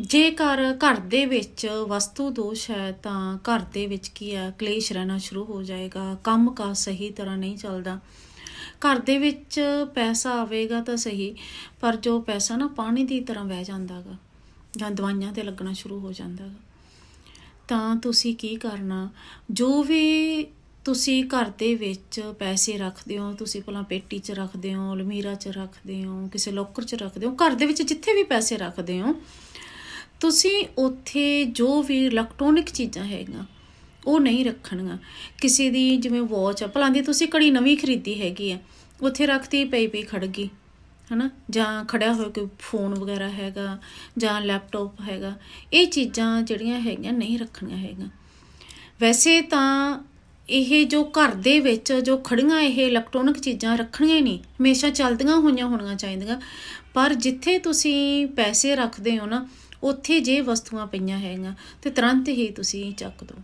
ਜੇਕਰ ਘਰ ਦੇ ਵਿੱਚ ਵਸਤੂ ਦੋਸ਼ ਹੈ ਤਾਂ ਘਰ ਦੇ ਵਿੱਚ ਕੀ ਹੈ? ਕਲੇਸ਼ ਰਹਿਣਾ ਸ਼ੁਰੂ ਹੋ ਜਾਏਗਾ। ਕੰਮ ਕਾ ਸਹੀ ਤਰ੍ਹਾਂ ਨਹੀਂ ਚੱਲਦਾ। ਘਰ ਦੇ ਵਿੱਚ ਪੈਸਾ ਆਵੇਗਾ ਤਾਂ ਸਹੀ, ਪਰ ਜੋ ਪੈਸਾ ਨਾ ਪਾਣੀ ਦੀ ਤਰ੍ਹਾਂ ਵਹਿ ਜਾਂਦਾਗਾ ਜਾਂ ਦਵਾਈਆਂ ਤੇ ਲੱਗਣਾ ਸ਼ੁਰੂ ਹੋ ਜਾਂਦਾਗਾ। ਤਾਂ ਤੁਸੀਂ ਕੀ ਕਰਨਾ? ਜੋ ਵੀ ਤੁਸੀਂ ਘਰ ਦੇ ਵਿੱਚ ਪੈਸੇ ਰੱਖਦੇ ਹੋ, ਤੁਸੀਂ ਭਲਾ ਪੇਟੀ 'ਚ ਰੱਖਦੇ ਹੋ, ਅਲਮੀਰਾ 'ਚ ਰੱਖਦੇ ਹੋ, ਕਿਸੇ ਲੋਕਰ 'ਚ ਰੱਖਦੇ ਹੋ, ਘਰ ਦੇ ਵਿੱਚ ਜਿੱਥੇ ਵੀ ਪੈਸੇ ਰੱਖਦੇ ਹੋ ਤੁਸੀਂ ਉੱਥੇ ਜੋ ਵੀ ਇਲੈਕਟ੍ਰੋਨਿਕ ਚੀਜ਼ਾਂ ਹੈਗੀਆਂ, ਉਹ ਨਹੀਂ ਰੱਖਣੀਆਂ। ਕਿਸੇ ਦੀ ਜਿਵੇਂ ਵਾਚ ਆ ਭਲਾਂਦੀ ਤੁਸੀਂ ਘੜੀ ਨਵੀਂ ਖਰੀਦੀ ਹੈਗੀ ਆ, ਉੱਥੇ ਰੱਖਤੀ ਪਈ ਪਈ ਖੜ ਗਈ, ਹਨਾ? ਜਾਂ ਖੜਿਆ ਹੋਇਆ ਕੋਈ ਫੋਨ ਵਗੈਰਾ ਹੈਗਾ, ਜਾਂ ਲੈਪਟਾਪ ਹੈਗਾ, ਇਹ ਚੀਜ਼ਾਂ ਜਿਹੜੀਆਂ ਹੈਗੀਆਂ ਨਹੀਂ ਰੱਖਣੀਆਂ ਹੈਗੀਆਂ। ਵੈਸੇ ਤਾਂ ਇਹ ਜੋ ਘਰ ਦੇ ਵਿੱਚ ਜੋ ਖੜੀਆਂ ਇਹ ਇਲੈਕਟ੍ਰੋਨਿਕ ਚੀਜ਼ਾਂ ਰੱਖਣੀਆਂ ਹੀ ਨਹੀਂ, ਹਮੇਸ਼ਾ ਚੱਲਦੀਆਂ ਹੋਈਆਂ ਹੋਣੀਆਂ ਚਾਹੀਦੀਆਂ। ਪਰ ਜਿੱਥੇ ਤੁਸੀਂ ਪੈਸੇ ਰੱਖਦੇ ਹੋ ਨਾ, ਉੱਥੇ ਜੇ ਵਸਤੂਆਂ ਪਈਆਂ ਹੈਗੀਆਂ, ਤੇ ਤੁਰੰਤ ਹੀ ਤੁਸੀਂ ਚੱਕ ਦਿਓ